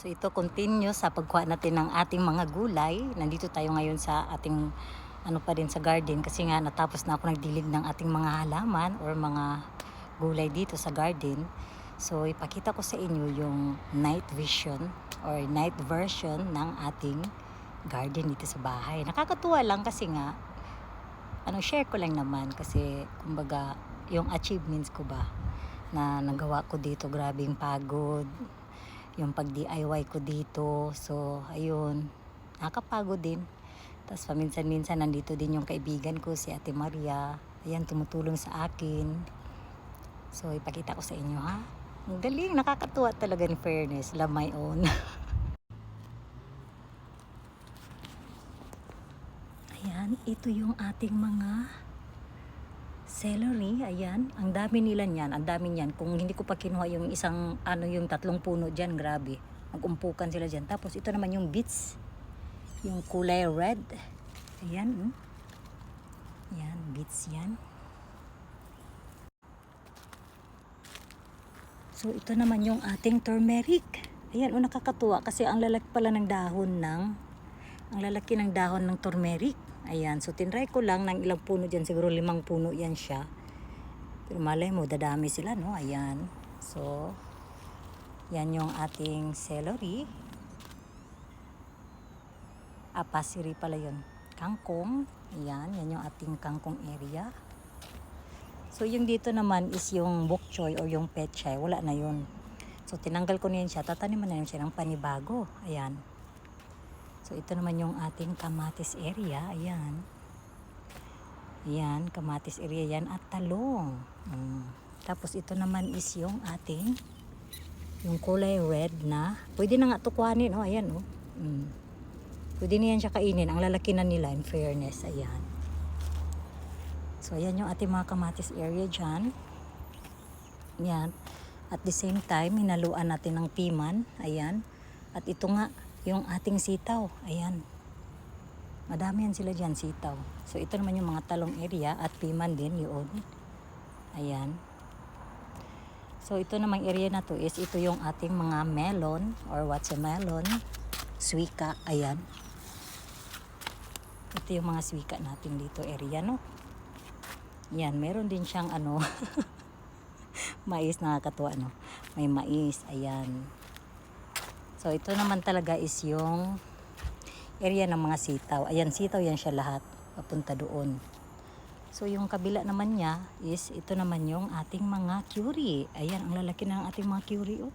So ito continue sa pagkuha natin ng ating mga gulay. Nandito tayo ngayon sa ating ano pa din sa garden kasi nga natapos na ako nagdilig ng ating mga halaman or mga gulay dito sa garden. So ipakita ko sa inyo yung night vision or night version ng ating garden dito sa bahay. Nakakatuwa lang kasi nga ano share ko lang naman kasi kumbaga yung achievements ko ba na nagawa ko dito grabing pagod yung pag DIY ko dito. So ayun nakakapagod din. Tapos paminsan-minsan nandito din yung kaibigan ko si Ate Maria. Ayan tumutulong sa akin. So ipakita ko sa inyo ha? Ang galing nakakatuwa talaga in fairness. Love my own. Ayan ito yung ating mga celery, ayan. Ang dami nila niyan, ang dami niyan. Kung hindi ko pa kinuha yung isang, ano yung tatlong puno dyan, grabe. Magumpukan sila dyan. Tapos ito naman yung beets. Yung kulay red. Ayan, oh. Ayan, beets yan. So ito naman yung ating turmeric. Ayan, oh, nakakatuwa kasi ang lalaki pala ng dahon ng ang lalaki ng dahon ng turmeric. Ayan, so tinry ko lang ng ilang puno dyan. Siguro limang puno yan siya. Pero malay mo, dadami sila, no? Ayan. So, yan yung ating celery. Apasiri pala yun. Kangkong. Ayan, yan yung ating kangkong area. So, yung dito naman is yung bok choy or yung pechay. Wala na yun. So, tinanggal ko na yun siya. Tataniman na yun siya ng panibago. Ayan. So, ito naman yung ating kamatis area. Ayan. Ayan, kamatis area yan at talong. Mm. Tapos, ito naman is yung ating yung kulay red na pwede na nga tukwanin. Oh, ayan, oh. Mm. Pwede na yan siya kainin. Ang lalaki na nila, in fairness. Ayan. So, ayan yung ating mga kamatis area dyan. Ayan. At the same time, hinaluan natin ng piman. Ayan. At ito nga, yung ating sitaw. Ayan. Madami yan sila dyan, sitaw. So, ito naman yung mga talong area at piman din yun. Ayan. So, ito namang area na to is ito yung ating mga melon or what's a melon. Swika. Ayan. Ito yung mga swika natin dito area, no? Yan, meron din siyang ano, mais nakakatuwa, no? May mais, ayan. So, ito naman talaga is yung area ng mga sitaw. Ayan, sitaw yan siya lahat. Papunta doon. So, yung kabila naman niya is ito naman yung ating mga curry. Ayan, ang lalaki ng ating mga curry, oh.